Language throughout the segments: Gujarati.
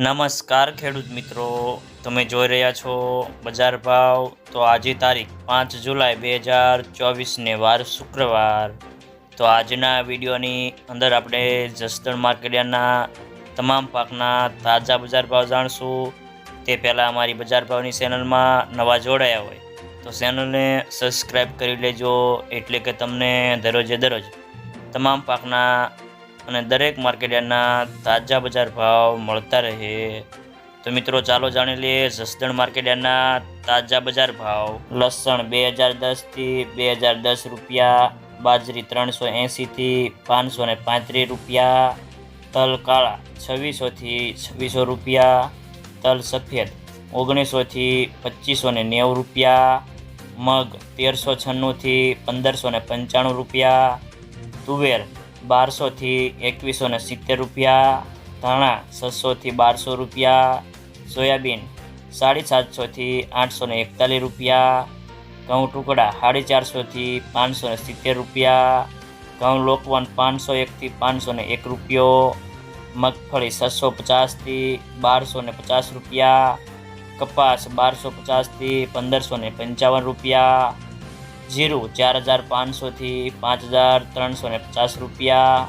નમસ્કાર ખેડૂત મિત્રો, તમે જોઈ રહ્યા છો બજાર ભાવ. તો આજે તારીખ પાંચ જુલાઈ બે હજાર ચોવીસને વાર શુક્રવાર. તો આજના વિડીયોની અંદર આપણે જસદણ માર્કેટયાર્ડના તમામ પાકના તાજા બજાર ભાવ જાણશું. તે પહેલાં અમારી બજાર ભાવની ચેનલમાં નવા જોડાયા હોય તો ચેનલને સબસ્ક્રાઈબ કરી લેજો એટલે કે તમને દરરોજે દરરોજ તમામ પાકના અને દરેક માર્કેટયાર્ડના તાજા બજાર ભાવ મળતા રહે. તો મિત્રો, ચાલો જાણી લઈએ જસદણ માર્કેટયાર્ડના તાજા બજાર ભાવ. લસણ બે હજાર દસથી બે હજાર દસ રૂપિયા, બાજરી ત્રણસો એંશીથી પાંચસો ને પાંત્રીસ રૂપિયા, તલ કાળા છવ્વીસોથી છવ્વીસો રૂપિયા, તલ સફેદ ઓગણીસોથી પચીસો ને નેવું રૂપિયા, મગ તેરસો છન્નુંથી પંદરસો ને પંચાણું રૂપિયા, તુવેર બારસોથી એકવીસો ને સિત્તેર રૂપિયા, ધાણા છસોથી બારસો રૂપિયા, સોયાબીન સાડી સાતસોથી આઠસો ને એકતાલીસ રૂપિયા, ઘઉં ટુકડા સાડી ચારસોથી પાંચસો ને સિત્તેર રૂપિયા, ઘઉં લોકવન પાંચસો એકથી પાંચસો ને એક રૂપિયો, મગફળી છસો પચાસથી બારસો ને પચાસ રૂપિયા, કપાસ બારસો પચાસથી પંદરસો ને પંચાવન રૂપિયા જીરું, ચાર હજાર પાંચસોથી પાંચ હજાર ત્રણસો ને પચાસ રૂપિયા.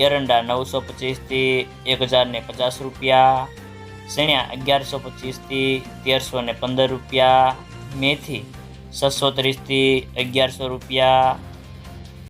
એરંડા નવસો પચીસથી એક હજાર ને પચાસ રૂપિયા. સેણ્યા અગિયારસો પચીસથી તેરસો ને પંદર રૂપિયા. મેથી છસો ત્રીસથી અગિયારસો રૂપિયા.